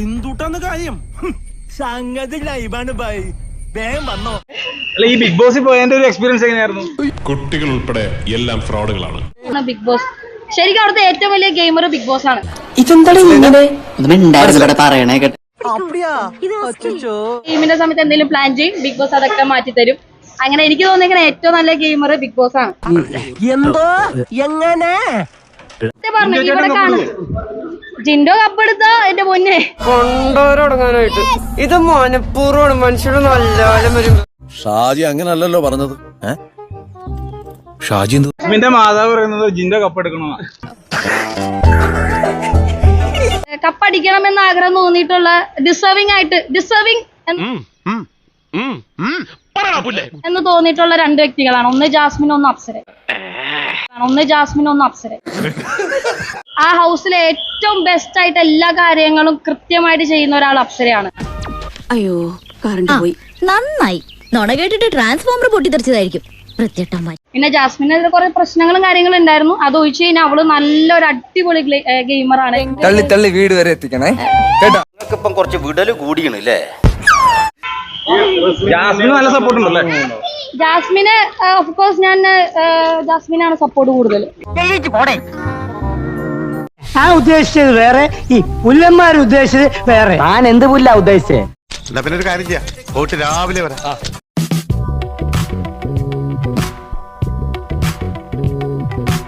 എന്തുട്ടാന്ന് കാര്യം? സംഗതി ലൈവാണ് ബൈ. വേഗം വന്നോ. അല്ല ഈ ബിഗ് ബോസിൽ പോയതിന്റെ ഒരു എക്സ്പീരിയൻസ് എങ്ങനെയായിരുന്നു? കുട്ടികൾ ഉൾപ്പെടെ എല്ലാം ഫ്രോഡുകളാണ്. ബിഗ് ബോസ് ശരിക്കും അവിടുത്തെ ഏറ്റവും വലിയ ഗെയിമർ ബിഗ് ബോസ് ആണ്. ഗെയിമിന്റെ സമയത്ത് എന്തെങ്കിലും പ്ലാൻ ചെയ്യും ബിഗ് ബോസ് അതൊക്കെ മാറ്റി തരും. അങ്ങനെ എനിക്ക് തോന്നിയിരിക്കുന്ന ഏറ്റവും നല്ല ഗെയിമർ ബിഗ് ബോസ് ആണ്. എന്തോ? എങ്ങനെ? പറഞ്ഞു ഇവിടെ കാണും. ജിൻഡോ കപ്പെടുത്തോ എന്റെ പൊന്നെ. കൊണ്ടോരടങ്ങാനായിട്ട് ഇത് മനഃപൂർവമാണ്. മനുഷ്യരുടെ വരും. ഷാജി അങ്ങനല്ലല്ലോ പറഞ്ഞത്. ഷാജി എന്താ? മാതാവ് പറയുന്നത് ജിൻഡോ കപ്പെടുക്കണോ കപ്പടിക്കണം എന്ന് ആഗ്രഹം തോന്നിയിട്ടുള്ള ഡിസേർവിംഗ് ആയിട്ട് ഡിസേർവിംഗ് എന്ന് തോന്നിയിട്ടുള്ള രണ്ട് വ്യക്തികളാണ്. ഒന്ന് ജാസ്മിൻ ഒന്ന് അപ്സര. ഒന്ന് ജാസ്മിൻ ഒന്ന് അപ്സര. ആ ഹൗസിലെ ഏറ്റവും ബെസ്റ്റ് ആയിട്ട് എല്ലാ കാര്യങ്ങളും കൃത്യമായിട്ട് ചെയ്യുന്ന ഒരാൾ അപ്സരയാണ്. അയ്യോ കറണ്ട് പോയി. നന്നായി. നുണ കേട്ടിട്ട് ട്രാൻസ്ഫോമർ പൊട്ടിത്തെറിച്ചതായിരിക്കും. പിന്നെ ജാസ്മിന് കുറെ പ്രശ്നങ്ങളും കാര്യങ്ങളും ഉണ്ടായിരുന്നു. അത് ഒഴിച്ചു കഴിഞ്ഞാൽ അവൾ നല്ലൊരു അടിപൊളി ഗെയിമറാണ്. തള്ളി തള്ളി വീട് വരെ എത്തിക്കണേ. കേട്ടോ? ഇപ്പം കുറച്ച് വിടൽ കൂടിയണല്ലേ? ജാസ്മിന് നല്ല സപ്പോർട്ട് ഉണ്ടല്ലേ? ജാസ്മിന് ഓഫ് കോഴ്സ് ഞാൻ ജാസ്മിനാണ് സപ്പോർട്ട് കൂടുതൽ. ഞാൻ ഉദ്ദേശിച്ചത് വേറെ ഈ പുല്ലന്മാർ ഉദ്ദേശിച്ചത് വേറെ. ഞാൻ എന്ത് പുല്ല ഉദ്ദേശിച്ചേ? എന്നാ പിന്നെ ഒരു കാര്യം ചെയ്യാം. രാവിലെ വരാം.